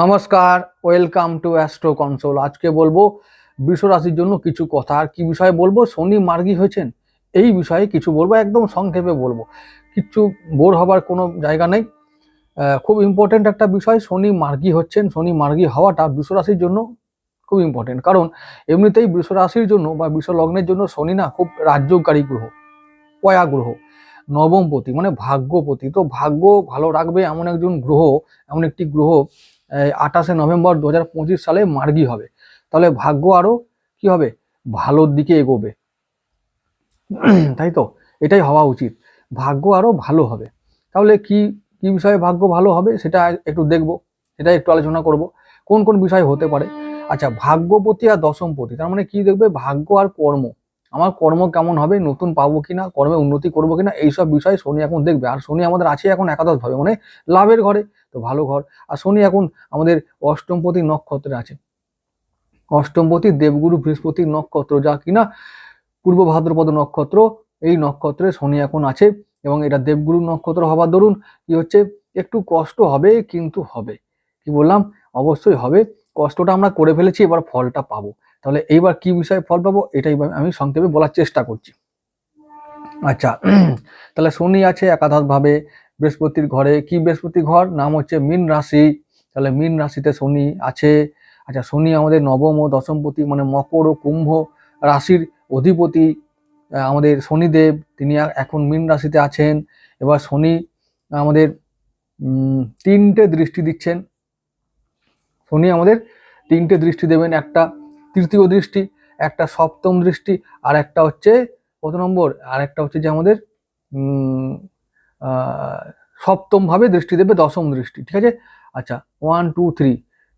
নমস্কার, welcome to astro console. আজকে বলব রাশির জন্য কিছু কথা। আর কি বিষয়ে বলব? শনি মার্গী হয়েছেন, এই বিষয়ে কিছু বলব, একদম সংক্ষেপে বলব। কিচ্ছু বোর হবার কোনো জায়গা নেই। খুব ইম্পর্টেন্ট একটা বিষয়, শনি মার্গী হচ্ছেন, শনি মার্গী হওয়াটা রাশির জন্য খুব ইম্পর্টেন্ট কারণ এমনিতেই রাশির জন্য বা লগ্নের জন্য শনি না খুব রাজ্যকারী গ্রহ, পয়া গ্রহ নবমপতি মানে ভাগ্যপতি। তো ভাগ্য ভালো রাখবে এমন একজন গ্রহ, এমন একটি গ্রহ আঠাশে নভেম্বর দু হাজার পঁচিশ সালে মার্গি হবে। তাহলে ভাগ্য আরও কি হবে? ভালোর দিকে এগোবে। তাই তো? এটাই হওয়া উচিত। ভাগ্য আরও ভালো হবে। তাহলে কি কি বিষয়ে ভাগ্য ভালো হবে সেটা একটু দেখব। সেটা একটু আলোচনা করব। কোন কোন বিষয় হতে পারে? আচ্ছা ভাগ্যপতি আর দশমপতি, তার মানে কি দেখবে? ভাগ্য আর কর্ম। আমার কর্ম কেমন হবে, নতুন পাবো কিনা, কর্মে উন্নতি করব কিনা, এইসব বিষয় শনি এখন দেখবে। আর শনি আমাদের আছে এখন একাদশ ভাবে মানে লাভের ঘরে, তো ভালো ঘর। আর শনি এখন আমাদের অষ্টমপতি নক্ষত্রে আছে। অষ্টমপতি দেবগুরু বৃহস্পতির নক্ষত্র, যা কিনা পূর্ব ভাদ্রপদ নক্ষত্র, এই নক্ষত্রে শনি এখন আছে। এবং এটা দেবগুরু নক্ষত্র হবার দরুন, কি হচ্ছে? একটু কষ্ট হবে, কিন্তু হবে। কি বললাম? অবশ্যই হবে। কষ্টটা আমরা করে ফেলেছি, এবার ফলটা পাবো। তাহলে এইবার কি বিষয়ে ফল পাবো? এটাই আমি সংক্ষেপে বলার চেষ্টা করছি। আচ্ছা তাহলে শনি আছে একাদশ ভাবে বৃহস্পতির ঘরে। কি বৃহস্পতির ঘর? নাম হচ্ছে মীন রাশি। তাহলে মীন রাশিতে শনি আছে। আচ্ছা শনি আমাদের নবম ও দশমপতি মানে মকর ও কুম্ভ রাশির অধিপতি আমাদের শনিদেব। তিনি এখন মীন রাশিতে আছেন। এবার শনি আমাদের তিনটে দৃষ্টি দিচ্ছেন। শনি আমাদের তিনটে দৃষ্টি দেবেন। একটা তৃতীয় দৃষ্টি একটা সপ্তম দৃষ্টি আর একটা হচ্ছে কত নম্বর? আর একটা হচ্ছে যে আমাদের উম, আহ, সপ্তম ভাবে দৃষ্টি দেবে দশম দৃষ্টি ঠিক আছে? আচ্ছা ওয়ান টু থ্রি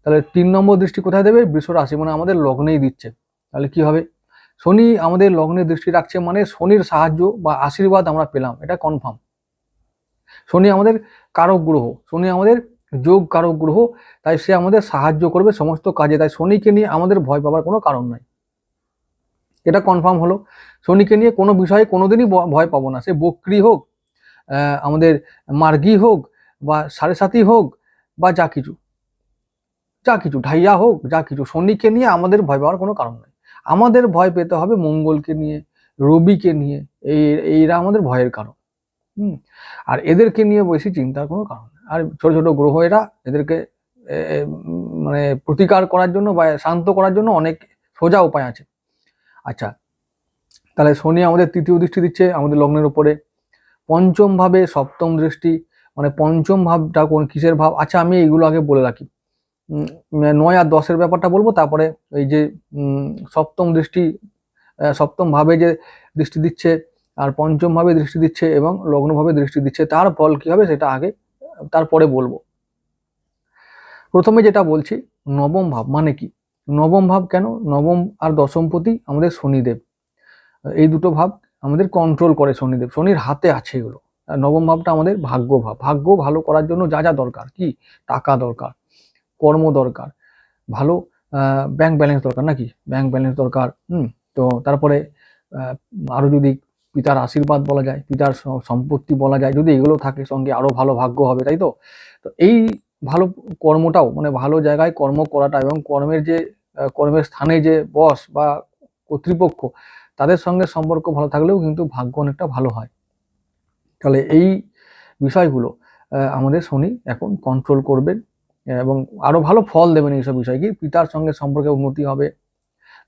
তাহলে তিন নম্বর দৃষ্টি কোথায় দেবে? বৃষ রাশি মানে আমাদের লগ্নেই দিচ্ছে তাহলে কি হবে? শনি আমাদের লগ্নে দৃষ্টি রাখছে মানে শনির সাহায্য বা আশীর্বাদ আমরা পেলাম এটা কনফার্ম শনি আমাদের কারক গ্রহ শনি আমাদের যোগ কারক গ্রহ, তাই সে আমাদের সাহায্য করবে সমস্ত কাজে। তাই শনিকে নিয়ে আমাদের ভয় পাওয়ার কোনো কারণ নাই। এটা কনফার্ম হলো। শনিকে নিয়ে কোনো বিষয়ে কোনোদিনই ভয় পাবো না। সে বক্রি হোক আমাদের মার্গি হোক, বা সাড়ে সাথী হোক, বা যা কিছু। যা কিছু, ঢাইয়া হোক, যা কিছু। শনিকে নিয়ে আমাদের ভয় পাওয়ার কোনো কারণ নেই। আমাদের ভয় পেতে হবে মঙ্গলকে নিয়ে, রবিকে নিয়ে। এই, এইরা আমাদের ভয়ের কারণ। হুম। আর এদেরকে নিয়ে বেশি চিন্তার কোনো কারণ। আর ছোট ছোট গ্রহ এরা এদেরকে মানে প্রতিকার করার জন্য বা শান্ত করার জন্য অনেক সোজা উপায় আছে। আচ্ছা তাহলে শনি আমাদের তৃতীয় দৃষ্টি দিচ্ছে আমাদের লগ্নের উপরে। পঞ্চম ভাবে সপ্তম দৃষ্টি মানে পঞ্চম ভাবটা কোন কিসের ভাব? আচ্ছা আমি এইগুলো আগে বলে রাখি। নয় আর দশের ব্যাপারটা বলব, তারপরে এই যে সপ্তম দৃষ্টি সপ্তম ভাবে যে দৃষ্টি দিচ্ছে, আর পঞ্চম ভাবে দৃষ্টি দিচ্ছে এবং লগ্নভাবে দৃষ্টি দিচ্ছে, তার ফল কি হবে সেটা আগে তারপরে বলব। প্রথমে যেটা বলছি নবম ভাব মানে কি? নবম ভাব কেন? নবম আর দশমপতি আমাদের শনিদেব। এই দুটো ভাব আমাদের কন্ট্রোল করে শনিদেব। শনির হাতে আছে এগুলো। নবম ভাবটা আমাদের ভাগ্য ভাব। ভাগ্য ভালো করার জন্য যা যা দরকার কি? টাকা দরকার কর্ম দরকার ভালো ব্যাংক ব্যালেন্স দরকার নাকি? ব্যাংক ব্যালেন্স দরকার হুম তো তারপরে আহ, আরও যদি পিতার আশীর্বাদ বলা যায়, পিতার সম্পত্তি বলা যায়, যদি এগুলো থাকে সঙ্গে আরও ভালো ভাগ্য হবে, তাই তো? তো এই ভালো কর্মটাও মানে ভালো জায়গায় কর্ম করাটা এবং কর্মের যে কর্মের স্থানে যে বস বা কর্তৃপক্ষ, তাদের সঙ্গে সম্পর্ক ভালো থাকলেও কিন্তু ভাগ্য অনেকটা ভালো হয়। তাহলে এই বিষয়গুলো আমাদের শনি এখন কন্ট্রোল করবেন, এবং আরও ভালো ফল দেবেন এইসব বিষয় কি? পিতার সঙ্গে সম্পর্কে উন্নতি হবে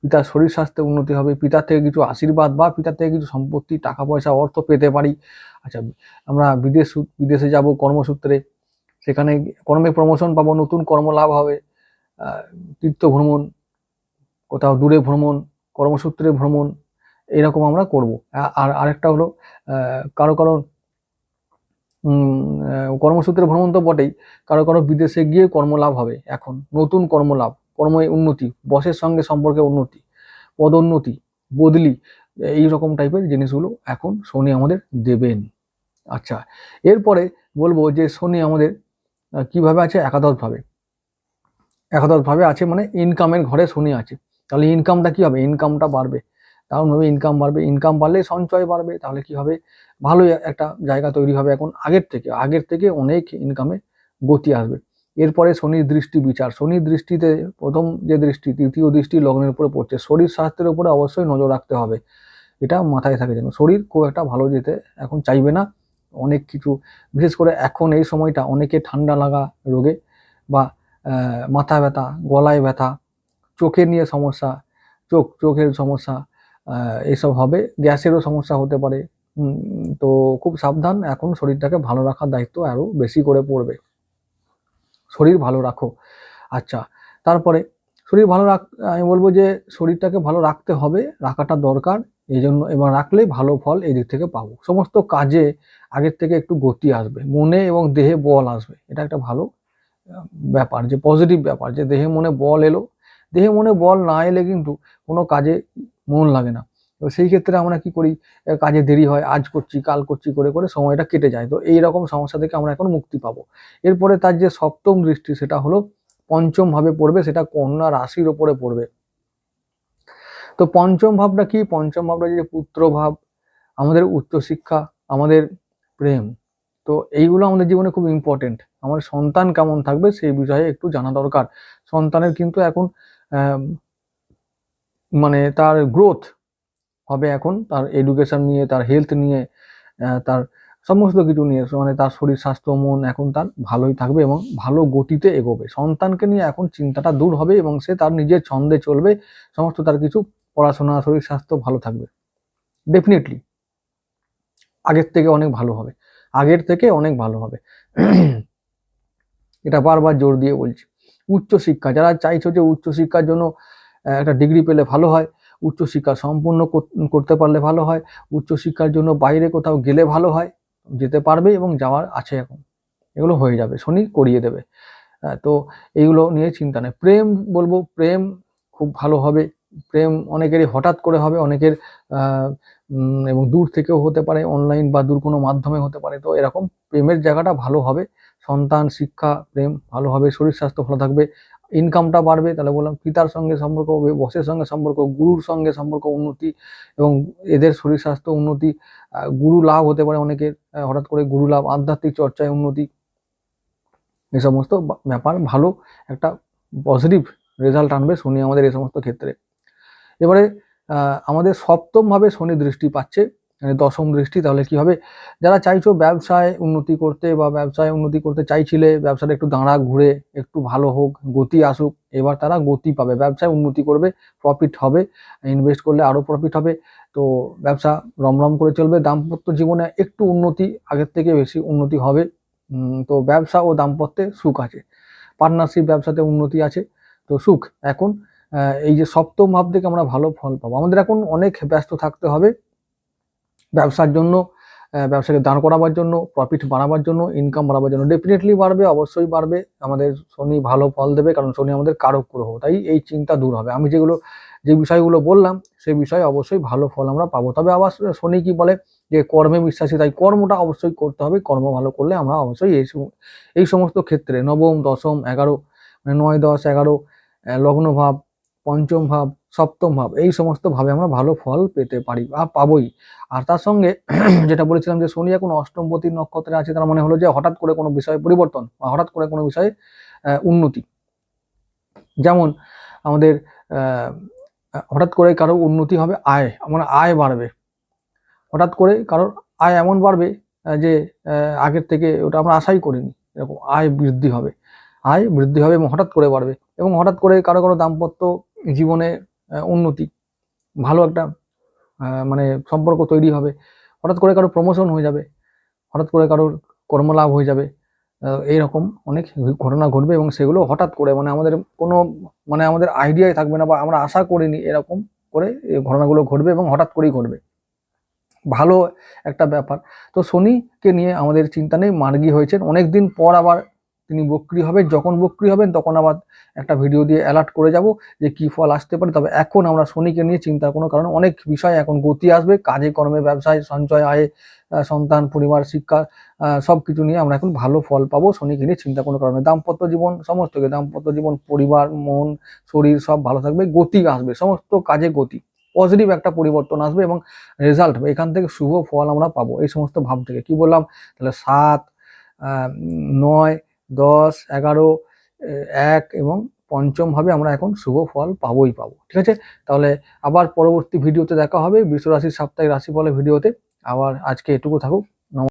পিতার শরীর স্বাস্থ্যে উন্নতি হবে, পিতার থেকে কিছু আশীর্বাদ বা পিতার থেকে কিছু সম্পত্তি টাকা পয়সা অর্থ পেতে পারি। আচ্ছা আমরা বিদেশ বিদেশে যাব কর্মসূত্রে, সেখানে কর্মে প্রমোশন পাবো, নতুন কর্ম লাভ হবে তীর্থ ভ্রমণ, কোথাও দূরে ভ্রমণ, কর্মসূত্রে ভ্রমণ, এরকম আমরা করব। আর আরেকটা হলো কারও কারও কর্মসূত্রে ভ্রমণ তো বটেই, কারও কারও বিদেশে গিয়ে কর্মলাভ হবে এখন, নতুন কর্মলাভ কর্মে উন্নতি, বসের সঙ্গে সম্পর্কে উন্নতি, পদোন্নতি, বদলি, এই রকম টাইপের জিনিসগুলো এখন শনি আমাদের দেবেন। আচ্ছা এরপরে বলব যে শনি আমাদের কীভাবে আছে? একাদশ ভাবে একাদশ ভাবে আছে মানে ইনকামের ঘরে শনি আছে। তাহলে ইনকামটা কি হবে? ইনকামটা বাড়বে। দারুণভাবে ইনকাম বাড়বে। ইনকাম বাড়লে সঞ্চয় বাড়বে। তাহলে কি হবে? ভালো একটা জায়গা তৈরি হবে এখন আগের থেকে। আগের থেকে অনেক ইনকামে গতি আসবে। এরপরে শনির দৃষ্টি বিচার। শনির দৃষ্টিতে প্রথম যে দৃষ্টি, তৃতীয় দৃষ্টি লগ্নের উপরে পড়ছে। শরীর স্বাস্থ্যের উপরে অবশ্যই নজর রাখতে হবে। এটা মাথায় থাকে যেন। শরীর খুব একটা ভালো যেতে এখন চাইবে না। অনেক কিছু, বিশেষ করে এখন এই সময়টা অনেকে ঠান্ডা লাগা রোগে বা মাথা ব্যথা, গলায় ব্যথা, চোখের নিয়ে সমস্যা, চোখ, চোখের সমস্যা এসব হবে। গ্যাসেরও সমস্যা হতে পারে। তো খুব সাবধান। এখন শরীরটাকে ভালো রাখার দায়িত্ব আরও বেশি করে পড়বে। শরীর ভালো রাখো। আচ্ছা তারপরে শরীর ভালো রাখ, আমি বলব যে শরীরটাকে ভালো রাখতে হবে, রাখাটা দরকার। এই জন্য এবার রাখলেই ভালো ফল এদিক থেকে পাবো। সমস্ত কাজে আগের থেকে একটু গতি আসবে, মনে এবং দেহে বল আসবে। এটা একটা ভালো ব্যাপার, যে পজিটিভ ব্যাপার, যে দেহে মনে বল এলো। দেহে মনে বল না এলে কিন্তু কোনো কাজে মন লাগে না। তো সেই ক্ষেত্রে আমরা কি করি? কাজে দেরি হয়, আজ করছি, কাল করছি করে করে সময়টা কেটে যায়। তো এই রকম সমস্যা থেকে আমরা এখন মুক্তি পাবো। এরপরে তার যে সপ্তম দৃষ্টি সেটা হলো পঞ্চম ভাবে পড়বে, সেটা কন্যা রাশির ওপরে পড়বে। তো পঞ্চম ভাবটা কি? পঞ্চম ভাবটা যে পুত্র ভাব, আমাদের উচ্চশিক্ষা আমাদের প্রেম। তো এইগুলো আমাদের জীবনে খুব ইম্পর্টেন্ট আমার সন্তান কেমন থাকবে সেই বিষয়ে একটু জানা দরকার। সন্তানের কিন্তু এখন মানে তার গ্রোথ হবে এখন তার এডুকেশন নিয়ে, তার হেলথ নিয়ে তার সমস্ত কিছু নিয়ে মানে তার শরীর, স্বাস্থ্য, মন এখন তার ভালোই থাকবে এবং ভালো গতিতে এগোবে। সন্তানকে নিয়ে এখন চিন্তাটা দূর হবে এবং সে তার নিজের ছন্দে চলবে, সমস্ত তার কিছু পড়াশোনা, শরীর, স্বাস্থ্য ভালো থাকবে। ডেফিনেটলি আগের থেকে অনেক ভালো হবে। আগের থেকে অনেক ভালো হবে। এটা বারবার জোর দিয়ে বলছি। উচ্চশিক্ষা, যারা চাইছো যে উচ্চশিক্ষার জন্য একটা ডিগ্রি পেলে ভালো হয় উচ্চশিক্ষা সম্পূর্ণ কর- করতে পারলে ভালো হয়। উচ্চশিক্ষার জন্য বাইরে কোথাও গেলে ভালো হয়। যেতে পারবে এবং যাওয়ার আছে এখন। এগুলো হয়ে যাবে, শনি করিয়ে দেবে। তো এইগুলো নিয়ে চিন্তা নেই। প্রেম বলব, প্রেম খুব ভালো হবে। প্রেম অনেকেরই হঠাৎ করে হবে, অনেকের এবং দূর থেকেও হতে পারে অনলাইন বা দূর কোনো মাধ্যমে হতে পারে। তো এরকম প্রেমের জায়গাটা ভালো হবে। সন্তান, শিক্ষা, প্রেম ভালো হবে, শরীর স্বাস্থ্য ভালো থাকবে। ইনকামটা বাড়বে, তাহলে বললাম পিতার সঙ্গে সম্পর্ক বসের সঙ্গে সম্পর্ক, গুরুর সঙ্গে সম্পর্ক উন্নতি এবং এদের শরীর স্বাস্থ্য উন্নতি গুরু লাভ হতে পারে অনেকের হঠাৎ করে গুরু লাভ, আধ্যাত্মিক চর্চায় উন্নতি। এই সমস্ত ব্যাপার ভালো, একটা পজিটিভ রেজাল্ট আনবে শনি আমাদের এই সমস্ত ক্ষেত্রে। এবারে আমাদের সপ্তম ভাবে শনি দৃষ্টি পাচ্ছে দশম দৃষ্টি, তাহলে কি হবে? যারা চাইছো ব্যবসায় উন্নতি করতে বা ব্যবসায় উন্নতি করতে চাইছিলে, ব্যবসাটা একটু দাঁড়া ঘুরে, একটু ভালো হোক, গতি আসুক, এবার তারা গতি পাবে। ব্যবসায় উন্নতি করবে প্রফিট হবে ইনভেস্ট করলে আরও প্রফিট হবে। তো ব্যবসা রমরম করে চলবে, দাম্পত্য জীবনে একটু উন্নতি, আগের থেকে বেশি উন্নতি হবে। তো ব্যবসা ও দাম্পত্যে সুখ আছে। পার্টনারশিপ ব্যবসাতে উন্নতি আছে, তো সুখ। এখন এই যে সপ্তম ভাব থেকে আমরা ভালো ফল পাবো। আমাদের এখন অনেক ব্যস্ত থাকতে হবে। ব্যবসার জন্য ব্যবসাকে দাঁড় করাবার জন্য প্রফিট বাড়াবার জন্য ইনকাম বাড়াবার জন্য ডেফিনেটলি বাড়বে অবশ্যই বাড়বে। আমাদের শনি ভালো ফল দেবে কারণ শনি আমাদের কারক গ্রহ তাই এই চিন্তা দূর হবে। আমি যেগুলো যে বিষয়গুলো বললাম সেই বিষয়ে অবশ্যই ভালো ফল আমরা পাবো। তবে আবার শনি কি বলে যে কর্মে বিশ্বাসী তাই কর্মটা অবশ্যই করতে হবে। কর্ম ভালো করলে আমরা অবশ্যই এই এই সমস্ত ক্ষেত্রে নবম দশম এগারো মানে নয় দশ এগারো আহ, লগ্ন ভাব পঞ্চম ভাব, সপ্তম ভাব, এই সমস্ত ভাবে আমরা ভালো ফল পেতে পারি বা পাবোই। আর তার সঙ্গে যেটা বলেছিলাম যে শনি এখন অষ্টমপতি নক্ষত্রে আছে, তার মানে হলো যে হঠাৎ করে কোনো বিষয়ে পরিবর্তন বা হঠাৎ করে কোনো বিষয়ে উন্নতি। যেমন আমাদের হঠাৎ করে কারও উন্নতি হবে, আয় মানে আয় বাড়বে। হঠাৎ করে কারোর আয় এমন বাড়বে যে আগের থেকে ওটা আমরা আশাই করিনি, এরকম আয় বৃদ্ধি হবে। আয় বৃদ্ধি হবে এবং হঠাৎ করে বাড়বে। এবং হঠাৎ করে কারও কারও দাম্পত্য জীবনে উন্নতি, ভালো একটা মানে সম্পর্ক তৈরি হবে। হঠাৎ করে কারও প্রমোশন হয়ে যাবে, হঠাৎ করে কারোর কর্মলাভ হয়ে যাবে এইরকম অনেক ঘটনা ঘটবে এবং সেগুলো হঠাৎ করে মানে আমাদের কোনো মানে আমাদের আইডিয়াই থাকবে না বা আমরা আশা করিনি এরকম করে এই ঘটনাগুলো ঘটবে এবং হঠাৎ করেই ঘটবে। ভালো একটা ব্যাপার। তো শনিকে নিয়ে আমাদের চিন্তা নেই, মার্গী হয়েছেন। অনেকদিন পর আবার তিনি বক্রি হবেন যখন বক্রি হবেন তখন আবার একটা ভিডিও দিয়ে অ্যালার্ট করে যাব যে কি ফল আসতে পারে। তবে এখন আমরা শনিকে নিয়ে চিন্তার কোনো কারণে অনেক বিষয় এখন গতি আসবে কাজে কর্মে ব্যবসায় সঞ্চয় আয়ে সন্তান পরিবার শিক্ষা সব কিছু নিয়ে আমরা এখন ভালো ফল পাবো শনিকে নিয়ে চিন্তা কোনো কারণে। দাম্পত্য জীবন সমস্ত কিছু, দাম্পত্য জীবন পরিবার মন শরীর সব ভালো থাকবে গতি আসবে সমস্ত কাজে গতি। পজিটিভ একটা পরিবর্তন আসবে এবং রেজাল্ট এখান থেকে শুভ ফল আমরা পাবো এই সমস্ত ভাব থেকে। কি বললাম? তাহলে সাত নয় দশ, এগারো এক এবং পঞ্চম হবে আমরা এখন শুভ ফল পাবোই পাবো, ঠিক আছে? তাহলে আবার পরবর্তী ভিডিওতে দেখা হবে বিশ্বরাশির সাপ্তাহিক রাশিফলের ভিডিওতে আবার আজকে এটুকু থাকুক।